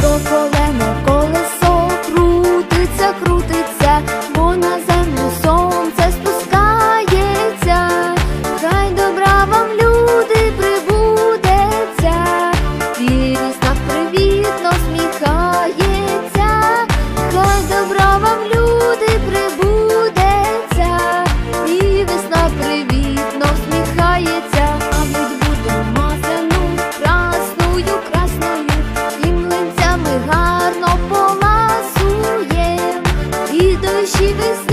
Довколене колесо крутиться, крутиться, воно she was